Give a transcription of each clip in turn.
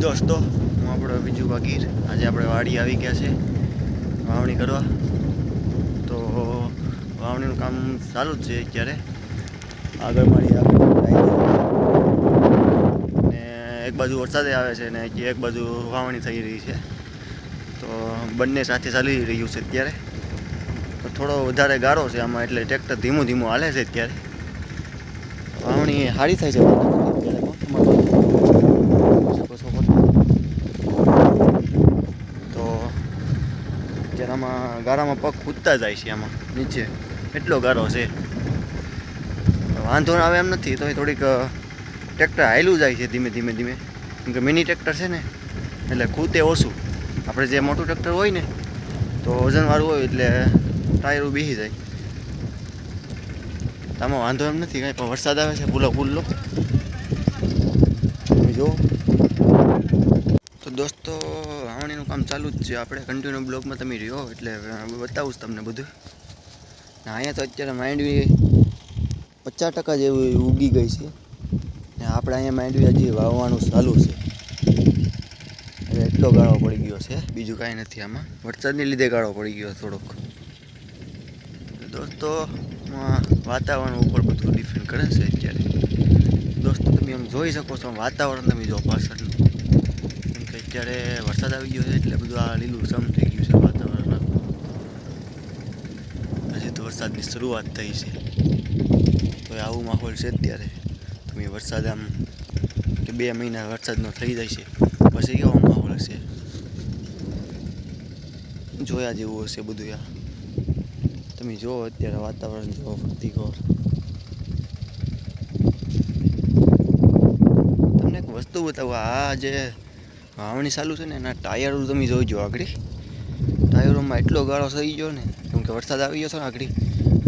દોસ્તો, હું આપણો બીજું બાગીર આજે આપણે વાડી આવી ગયા છે, વાવણી કરવા. તો વાવણીનું કામ ચાલુ જ છે અત્યારે. આગળ મારી ને એક બાજુ વરસાદે આવે છે ને એક બાજુ વાવણી થઈ રહી છે. તો બંને સાથે ચાલી રહ્યું છે અત્યારે. તો થોડો વધારે ગારો છે આમાં એટલે ટ્રેક્ટર ધીમું ધીમું હાલે છે અત્યારે. વાવણી સારી થાય છે. શકો છો તો આમાં ગારામાં પગ કૂદતા જાય છે આમાં, નીચે. એટલો ગારો છે. વાંધો આવે એમ નથી તો થોડીક ટ્રેક્ટર હાયલું જાય છે ધીમે ધીમે ધીમે. કેમ કે મિની ટ્રેક્ટર છે ને, એટલે ખૂતે ઓછું. આપણે જે મોટું ટ્રેક્ટર હોય ને, તો વજનવાળું હોય એટલે ટાયરો બેસી જાય. આમાં વાંધો એમ નથી કાંઈ, પણ વરસાદ આવે છે, ભૂલો પૂલ્લો તમે જુઓ તો દોસ્તો વાવણીનું કામ ચાલુ જ છે. આપણે કન્ટિન્યુ બ્લોગમાં તમે રહ્યો, એટલે બતાવું જ તમને બધું. ને અહીંયા તો અત્યારે માંડવી પચાસ ટકા જેવી ઉગી ગઈ છે. ને આપણે અહીંયા માંડવી હજી વાવવાનું ચાલુ છે. હવે એટલો ગાળો પડી ગયો છે. બીજું કાંઈ નથી આમાં. વરસાદને લીધે ગાળો પડી ગયો થોડોક. દોસ્તો વાતાવરણ ઉપર બધું ડિપેન્ડ કરે છે અત્યારે. દોસ્તો, તમે આમ જોઈ શકો છો વાતાવરણ તમે જો પાછળનું. કેમ કે અત્યારે વરસાદ આવી ગયો છે એટલે બધું આ લીલું સમ થઈ ગયું છે વાતાવરણ હજી તો વરસાદની શરૂઆત થઈ છે. તો આવું માહોલ છે અત્યારે. તમે વરસાદ આમ કે બે મહિના વરસાદનો થઈ જાય છે. પછી કેવો માહોલ હશે? જોયા જેવું હશે બધું આ તમે જુઓ અત્યારે વાતાવરણ જુઓ પ્રતિકોર તમને એક વસ્તુ બતાવું, આ જે વાવણી ચાલુ છે ને, એના ટાયરો તમે જોઈજો આગળ. ટાયરોમાં એટલો ગાળો થઈ ગયો ને, કેમ કે વરસાદ આવી ગયો છે ને આગળ,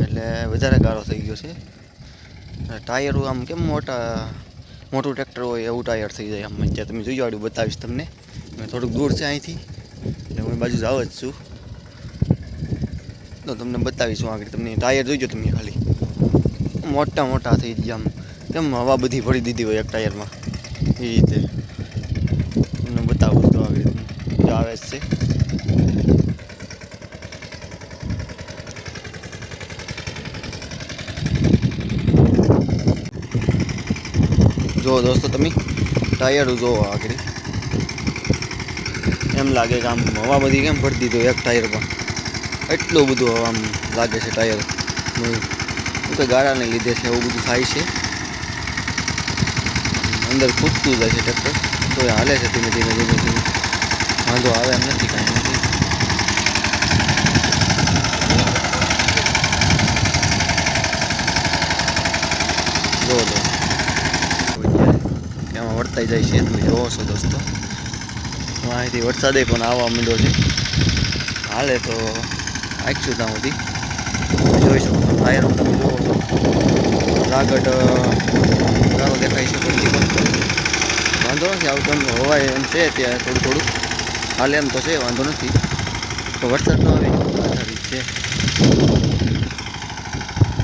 એટલે વધારે ગાળો થઈ ગયો છે. ટાયરો આમ કેમ મોટા, મોટું ટ્રેક્ટર હોય એવું ટાયર થઈ જાય આમ અત્યારે તમે જોઈજો આગળ બતાવીશ તમને. થોડુંક દૂર છે અહીંથી, એટલે હું બાજુ જાવ જ છું. તો તમને બતાવીશું આગળ તમને ટાયર જોઈજો તમે ખાલી. મોટા મોટા થઈ ગયા આમ. કેમ હવા બધી ભરી દીધી હોય એક ટાયરમાં. એ રીતે તમને બતાવું તો આગળ તમને જો આવે જો દોસ્તો તમે, ટાયર જોવો આગળ. એમ લાગે કે આમ હવા બધી કેમ ભરી દીધો એક ટાયરમાં એટલું બધું આમ લાગે છે ટાયર. તો ગાળાને લીધે છે, એવું બધું થાય છે. અંદર ખૂટતું જાય છે ટ્રેક્ટર. તો હાલે છે ધીમે ધીમે ધીમે ધીમે. વાંધો આવે એમ નથી કાંઈ. નથી જો. એમાં વર્તાઈ જાય છે તમે જોવો છો દોસ્તો. અહીંથી વરસાદે પણ આવવા માંડ્યો છે. હાલે તો આખશું ત્યાં સુધી. તમે જોઈ શકો ટાયરો તમે જોવો છો. આગળ સારો દેખાય છે વાંધો નથી આવતો હવાય એમ છે ત્યાં થોડું થોડું. હાલે એમ તો છે, વાંધો નથી. તો વરસાદ તો આવે આધારિત છે.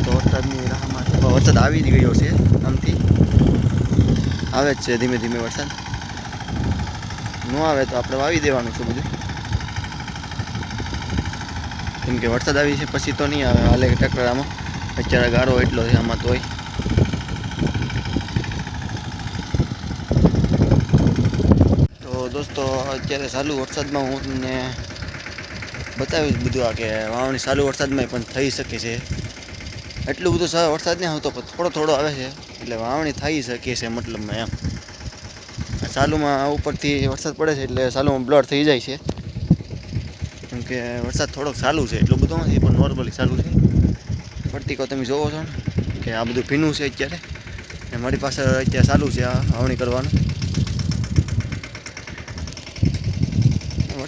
તો વરસાદની રાહમાં વરસાદ આવી જ ગયો છે, આમથી. આવે જ છે ધીમે ધીમે વરસાદ. ન આવે તો આપણે વાવી દેવાનું છે બધું. કેમ કે વરસાદ આવી છે, પછી તો નહીં આવે. હાલે ટકરામાં. અત્યારે ગારો એટલો છે, આમાં તોય તો દોસ્તો, અત્યારે ચાલુ વરસાદમાં હું તમને બતાવીશ બધું આ કે વાવણી ચાલુ વરસાદમાં પણ થઈ શકે છે. એટલું બધું સારું વરસાદ નહીં આવતો, પણ થોડો થોડો આવે છે. એટલે વાવણી થઈ શકે છે મતલબમાં એમ. ચાલુમાં ઉપરથી વરસાદ પડે છે એટલે ચાલુમાં બ્લડ થઈ જાય છે. કેમ કે વરસાદ થોડોક ચાલુ છે, એટલું બધું નથી, પણ નોર્મલી ચાલુ છે. પડતીકો તમે જોવો છો ને, કે આ બધું ભીનું છે અત્યારે. મારી પાસે અત્યારે ચાલુ છે આ વાવણી કરવાનું.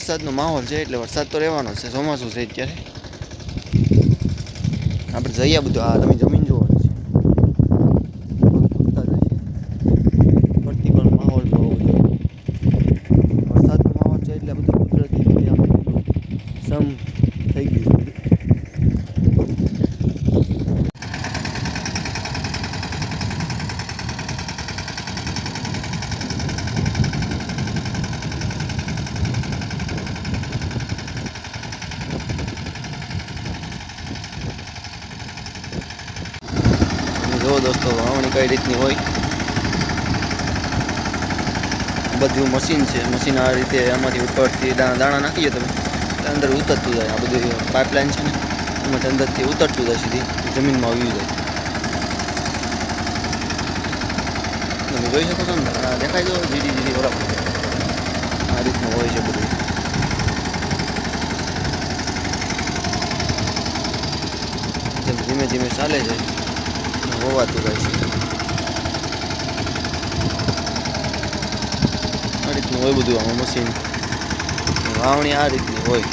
વરસાદનો માહોલ છે એટલે વરસાદ તો રહેવાનો છે. ચોમાસું છે અત્યારે. આપણે જઈએ બધું. આ તમે જમીન જોવો વરસાદનો માહોલ છે એટલે બધું કુદરતી રીતે સમ થઈ ગયું છે બધું દોસ્તો, વાવણી કઈ રીતની હોય? બધું મશીન છે. મશીન આ રીતે આમાંથી ઉપરથી દાણા દાણા નાખીએ તમે અંદર ઉતરતું જાય. આ બધું પાઇપલાઇન છે ને, એમાંથી અંદરથી ઉતરતું જાય સીધી. જમીનમાં આવી જાય. તમે જોઈ શકો છો ને? દેખાય જો જીડી જીડી બરાબર. આ રીતનું હોય છે બધું. ધીમે ધીમે ચાલે છે. હોવાતું છે. આ રીતનું હોય બધું આમાં મશીન. વાવણી આ રીતની હોય.